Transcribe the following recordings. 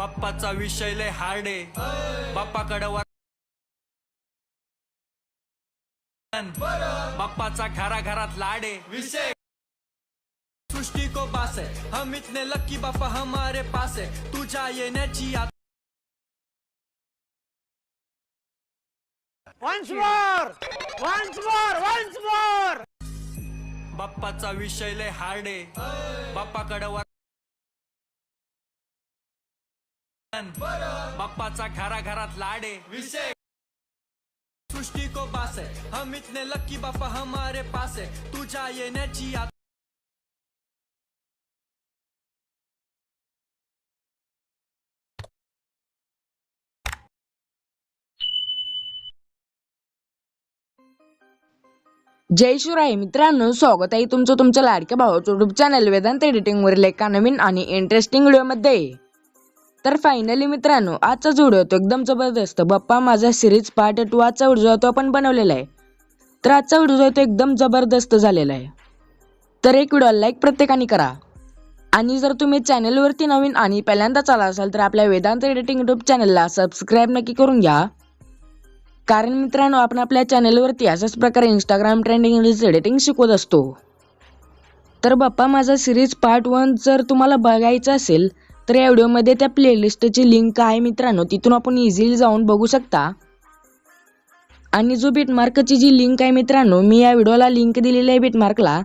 बाप्पाचा विषय लय हार्ड आहे बाप्पाकडे बाप्पाचा घरा घरात लाड आहे विषय सृष्टी को बास है हम इतने लकी बाप्पा हमारे पास है तुझ्या येण्याची आता Once more! Once more! Once more! बाप्पाचा विषय लय हार्ड आहे बाप्पाकडे बाप्पाचा घरा घरात लाड. आहे विषय. सृष्टी को बास है. हम इतने लकी बाप्पा हमारे पास है. तुझ्या येण्याची आता जय शिवराय. मित्रांनो स्वागत आहे तुमचं तुमच्या लाडक्या भावाचं युट्यूब चॅनल वेदांत एडिटिंग वरील एका नवीन आणि इंटरेस्टिंग व्हिडिओमध्ये तर फायनली मित्रांनो आजचा जो व्हिडिओ तो एकदम जबरदस्त. बाप्पा माझा सिरीज पार्ट टू आजचा व्हिडिओ तो आपण बनवलेला आहे. तर आजचा व्हिडिओ तो एकदम जबरदस्त झालेला आहे. तर एक व्हिडिओ लाईक प्रत्येकाने करा. आणि जर तुम्ही चॅनलवरती नवीन आणि पहिल्यांदाच आला असाल तर आपल्या वेदांत एडिटिंग युट्यूब चॅनलला सबस्क्राईब नक्की करून घ्या. कारण मित्रांनो आपण आपल्या चॅनलवरती अशाच प्रकारे इंस्टाग्राम ट्रेंडिंग रील्स एडिटिंग शिकवत असतो. तर बाप्पा माझा सिरीज पार्ट वन जर तुम्हाला बघायचं असेल तर या व्हिडिओमध्ये त्या प्लेलिस्टची लिंक आहे मित्रांनो तिथून आपण इझिली जाऊन बघू शकता. आणि जो बिटमार्कची जी लिंक आहे मित्रांनो मी या व्हिडिओला लिंक दिलेली आहे बिटमार्कला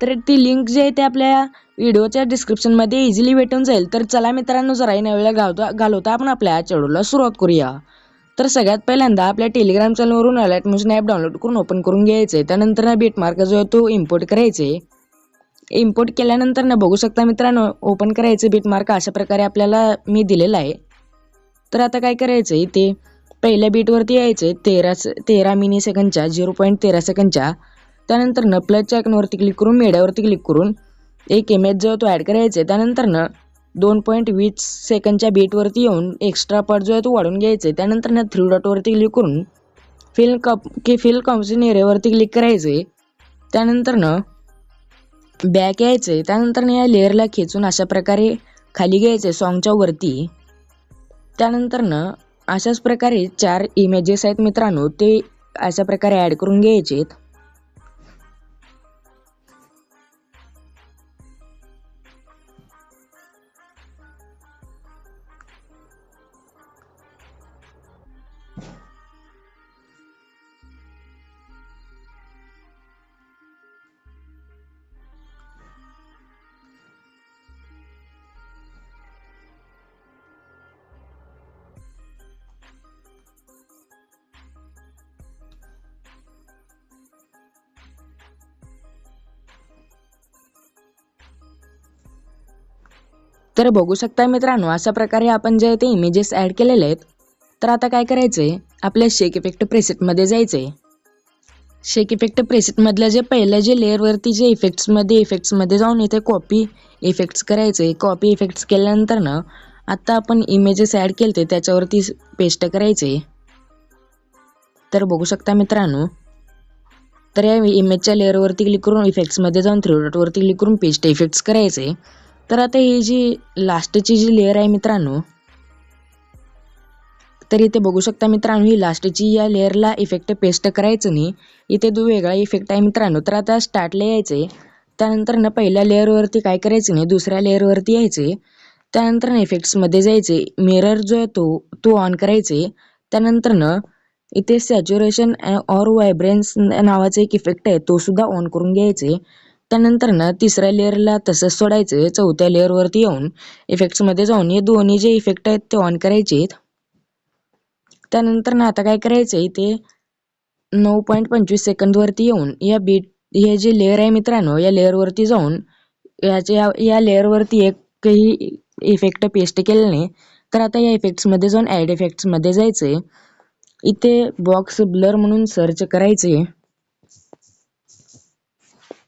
तर ती लिंक जी आहे ते आपल्या व्हिडिओच्या डिस्क्रिप्शनमध्ये इझिली भेटून जाईल. तर चला मित्रांनो जरा न वेळा घालता घालवता आपण आपल्या चॅनलला सुरुवात करूया. तर सगळ्यात पहिल्यांदा आपल्या टेलिग्राम चॅनलवरून अलर्ट मोशन ॲप डाउनलोड करून ओपन करून घ्यायचे. त्यानंतर ना बिटमार्क जो आहे तो इम्पोर्ट करायचे. इम्पोर्ट केल्यानंतर ना बघू शकता मित्रांनो ओपन करायचे बिटमार्क अशा प्रकारे आपल्याला मी दिलेला आहे. तर आता काय करायचं आहे ते? पहिल्या बीटवरती यायचे तेरा तेरा मिनी सेकंडच्या झिरो पॉईंट तेरा सेकंडच्या त्यानंतर न प्लसच्या आयकॉनवरती क्लिक करून मीडियावरती क्लिक करून एक इमेज जो आहे तो ॲड करायचा आहे. त्यानंतर न दोन पॉईंट वीस सेकंडच्या बीटवरती येऊन एक्स्ट्रा पार्ट जो आहे तो वाढून घ्यायचा आहे. त्यानंतर ना थ्री डॉटवरती क्लिक करून फिल कप की फिल कॉम्पिशन एरियावरती क्लिक करायचे त्यानंतर न बॅक यायचे त्यानंतर या लेअरला खेचून अशा प्रकारे खाली घ्यायचे सॉन्गच्या वरती. त्यानंतर न अशाच प्रकारे चार इमेजेस आहेत मित्रांनो ते अशा प्रकारे ॲड करून घ्यायचे आहेत तर बघू शकता मित्रांनो अशा प्रकारे आपण जे ते इमेजेस ॲड केलेले आहेत. तर आता काय करायचं आहे आपल्या शेक इफेक्ट प्रेसेटमध्ये जायचं आहे शेक इफेक्ट प्रेसेटमधल्या जे पहिल्या जे लेअरवरती जे इफेक्ट्समध्ये इफेक्ट्समध्ये जाऊन इथे कॉपी इफेक्ट्स करायचे कॉपी इफेक्ट्स केल्यानंतर ना आत्ता आपण इमेजेस ॲड केले ते त्याच्यावरती पेस्ट करायचे तर बघू शकता मित्रांनो. तर या इमेजच्या लेअरवरती क्लिक करून इफेक्ट्समध्ये जाऊन थ्री डॉटवरती क्लिक करून पेस्ट इफेक्ट्स करायचे तर आता ही जी लास्टची जी लेअर आहे मित्रांनो तर इथे बघू शकता मित्रांनो ही लास्टची या लेअरला इफेक्ट पेस्ट करायचं नाही. इथे दु वेगळा इफेक्ट आहे मित्रांनो. तर आता स्टार्टला यायचे त्यानंतर ना पहिल्या लेअरवरती काय करायचं नाही दुसऱ्या लेअरवरती यायचे त्यानंतर ना इफेक्ट्समध्ये जायचे मिरर जो आहे तो तो ऑन करायचे त्यानंतर ना इथे सॅच्युरेशन ऑर व्हायब्रन्स नावाचा एक इफेक्ट आहे तो सुद्धा ऑन करून घ्यायचे त्यानंतर ना तिसऱ्या लेअरला तसंच सोडायचं चौथ्या लेअरवरती येऊन इफेक्ट्समध्ये जाऊन हे दोन्ही जे इफेक्ट आहेत ते ऑन करायचे त्यानंतर ना आता काय करायचं आहे ते नऊ पॉईंट पंचवीस सेकंदवरती येऊन या बीट हे जे लेअर आहे मित्रांनो या लेअरवरती जाऊन याच्या या लेअरवरती एकही इफेक्ट पेस्ट केले नाही. तर आता या इफेक्ट्समध्ये जाऊन ॲड इफेक्ट्समध्ये जायचं आहे इथे बॉक्स ब्लर म्हणून सर्च करायचे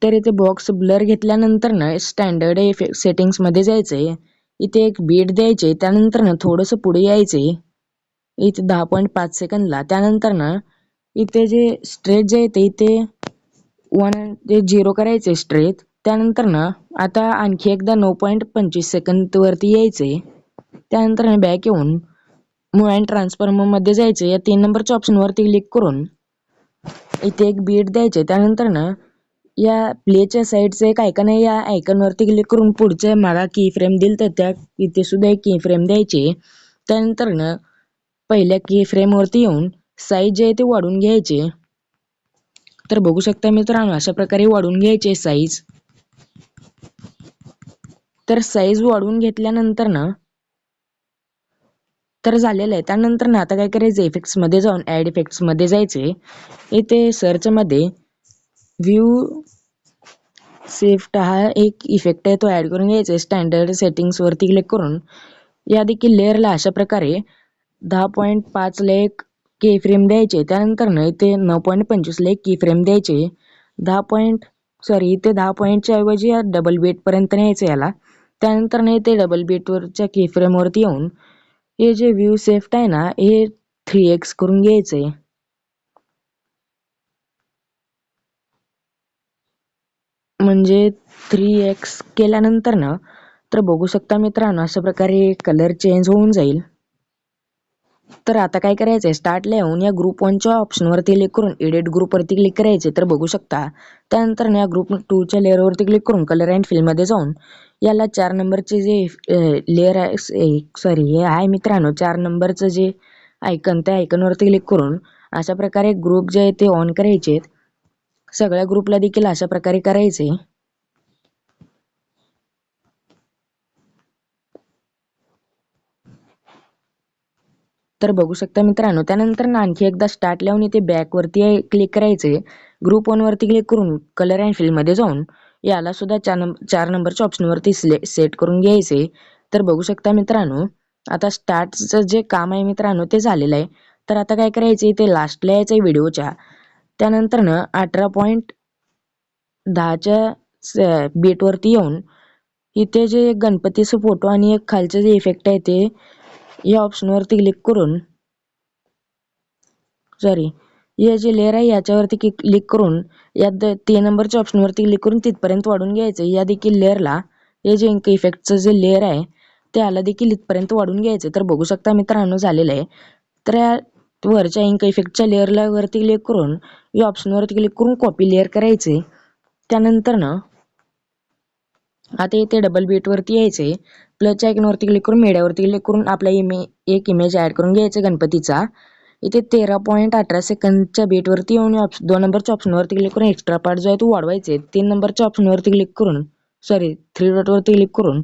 तर इथे बॉक्स ब्लर घेतल्यानंतर ना स्टँडर्ड इफेक्ट सेटिंग्समध्ये जायचे इथे एक बीट द्यायचे त्यानंतर ना थोडंसं पुढे यायचे इथे दहा पॉईंट पाच सेकंदला त्यानंतर ना इथे जे स्ट्रेच जे आहे ते इथे वन ते झिरो करायचे स्ट्रेच त्यानंतर ना आता आणखी एकदा नऊ पॉईंट पंचवीस सेकंदवरती यायचे त्यानंतर बॅक येऊन मूव अँड ट्रान्सफॉर्मरमध्ये जायचे या तीन नंबरच्या ऑप्शनवरती क्लिक करून इथे एक बीट द्यायचे त्यानंतर ना या प्लेच्या साईडचं एक आयकन आहे. या आयकॉनवरती क्लिक करून पुढच्या मला की फ्रेम दिल तर त्या इथे सुद्धा एक की फ्रेम द्यायची त्यानंतर ना पहिल्या की फ्रेमवरती येऊन साईज जे आहे ते वाढवून घ्यायचे तर बघू शकता मित्रांनो अशा प्रकारे वाढून घ्यायचे साईज तर साईज वाढवून घेतल्यानंतर ना तर झालेलं आहे. त्यानंतर ना आता काय करायचं इफेक्ट्समध्ये जाऊन ऍड इफेक्ट्समध्ये जायचे इथे सर्च मध्ये व्ह्यू सेफ्ट हा एक इफेक्ट आहे तो ऍड करून घ्यायचा स्टँडर्ड सेटिंग्सवरती क्लिक करून. या देखील लेअरला अशा प्रकारे दहा पॉईंट पाचला एक के फ्रेम द्यायचे त्यानंतर ना इथे नऊ पॉईंट पंचवीसला एक की फ्रेम द्यायचे दहा पॉईंट सॉरी इथे दहा पॉईंटच्या ऐवजी या डबल बेटपर्यंत न्यायचं याला. त्यानंतर ना इथे डबल बेटवरच्या की फ्रेमवरती येऊन हे जे व्ह्यू सेफ्ट आहे ना हे थ्री एक्स करून घ्यायचंय म्हणजे थ्री एक्स केल्यानंतर ना तर बघू शकता मित्रांनो अशा प्रकारे कलर चेंज होऊन जाईल. तर आता काय करायचं आहे स्टार्टला येऊन या ग्रुप वनच्या ऑप्शनवरती क्लिक करून एडिट ग्रुपवरती क्लिक करायचे. तर बघू शकता त्यानंतर ना या ग्रुप टूच्या लेअरवरती क्लिक करून कलर अँड फिल्डमध्ये जाऊन याला चार नंबरचे जे लेअर आहे सॉरी हे आहे मित्रांनो चार नंबरचं जे आयकन त्या आयकनवरती क्लिक करून अशा प्रकारे ग्रुप जे आहे ते ऑन करायचे आहेत सगळ्या ग्रुपला देखील अशा प्रकारे करायचे. तर बघू शकता मित्रांनो त्यानंतर आणखी एकदा स्टार्ट लावून इथे बॅकवरती क्लिक करायचे. ग्रुप वनवरती क्लिक करून कलर अँड फिल्ममध्ये जाऊन याला सुद्धा चार नंबर चार नंबरच्या ऑप्शनवरती सिले सेट करून घ्यायचे. तर बघू शकता मित्रांनो आता स्टार्टचं जे काम आहे मित्रांनो ते झालेलं आहे. तर आता काय करायचं इथे लास्टला यायचं आहे व्हिडिओच्या त्यानंतर ना अठरा पॉईंट दहाच्या बीटवरती येऊन इथे जे एक गणपतीचं फोटो आणि एक खालचं जे इफेक्ट आहे ते या ऑप्शनवरती क्लिक करून सॉरी हे जे लेअर आहे याच्यावरती क्लिक करून या द तीन नंबरच्या ऑप्शनवरती क्लिक करून तिथपर्यंत वाढून घ्यायचं. या देखील लेअरला हे जे इंक इफेक्टचं जे लेअर आहे त्याला देखील इथपर्यंत वाढून घ्यायचं. तर बघू शकता मित्रांनो झालेलं आहे. तर या वरच्या इंक इफेक्टच्या लेअरला वरती क्लिक करून या ऑप्शनवरती क्लिक करून कॉपी लेअर करायचे. त्यानंतर ना आता इथे डबल बीटवरती यायचे. प्लसच्या आयकनवरती क्लिक करून मीडियावरती क्लिक करून आपला इमे एक इमेज ॲड करून घ्यायचा गणपतीचा. इथे तेरा पॉईंट अठरा सेकंदच्या बीटवरती येऊन ऑप्श दोन नंबरच्या ऑप्शनवरती क्लिक करून एक्स्ट्रा पार्ट जो आहे तो वाढवायचे. तीन नंबरच्या ऑप्शनवरती क्लिक करून सॉरी थ्री डॉटवरती क्लिक करून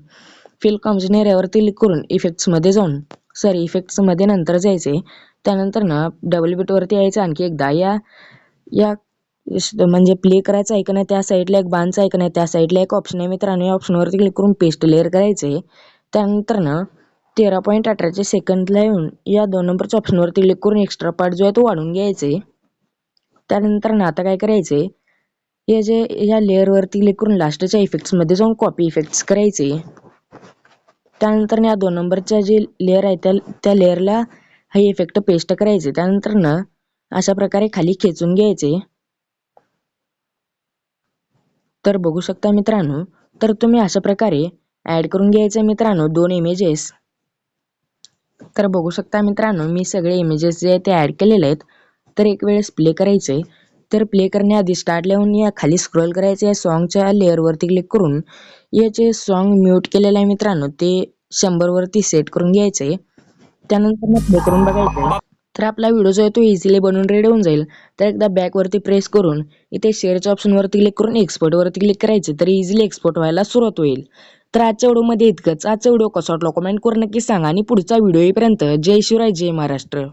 फिल कॉम्बिनेशन क्लिक करून इफेक्ट्समध्ये जाऊन. सॉरी इफेक्ट्समध्ये नंतर जायचे त्यानंतर ना डबल बीटवरती यायचं आणखी एकदा. या या म्हणजे प्ले करायचं ऐकण आहे त्या साईडला एक बांधचं ऐकण आहे त्या साईडला एक ऑप्शन आहे. मित्रांनो या ऑप्शनवरती क्लिक करून पेस्ट लेअर करायचे. त्यानंतर ना तेरा पॉईंट अठराच्या सेकंदला येऊन या दोन नंबरच्या ऑप्शनवरती क्लिक करून एक्स्ट्रा पार्ट जो आहे तो वाढून घ्यायचे. त्यानंतर ना आता काय करायचे? या जे या लेअरवरती क्लिक करून लास्टच्या इफेक्ट्समध्ये जाऊन कॉपी इफेक्ट्स करायचे. त्यानंतर या दोन नंबरच्या जे लेअर आहे त्या त्या लेअरला हे इफेक्ट पेस्ट करायचे. त्यानंतर ना अशा प्रकारे खाली खेचून घ्यायचे. तर बघू शकता मित्रांनो तर तुम्ही अशा प्रकारे ॲड करून घ्यायचे मित्रांनो दोन इमेजेस तर बघू शकता मित्रांनो मी सगळे इमेजेस जे आहेत ते ॲड केलेले आहेत. तर एक वेळेस प्ले करायचे. तर प्ले करण्याआधी स्टार्ट लावून या खाली स्क्रोल करायचं या सॉन्गच्या लेअरवरती क्लिक करून याचे सॉन्ग म्यूट केलेलं आहे मित्रांनो ते शंभरवरती सेट करून घ्यायचे त्यानंतर मग प्ले करून बघायचं. तर आपला व्हिडिओ जो आहे तो इझिली बनवून रेडी होऊन जाईल. तर एकदा बॅकवरती प्रेस करून इथे शेअरच्या ऑप्शनवरती क्लिक करून एक्सपोर्टवरती क्लिक करायचे तर इझिली एक्सपोर्ट व्हायला सुरुवात होईल. तर आजच्या व्हिडिओमध्ये इतकंच. आजचा व्हिडिओ कसा वाटला कमेंट करून नक्की सांगा. आणि पुढचा व्हिडिओ येईपर्यंत जय शिवराय जय महाराष्ट्र.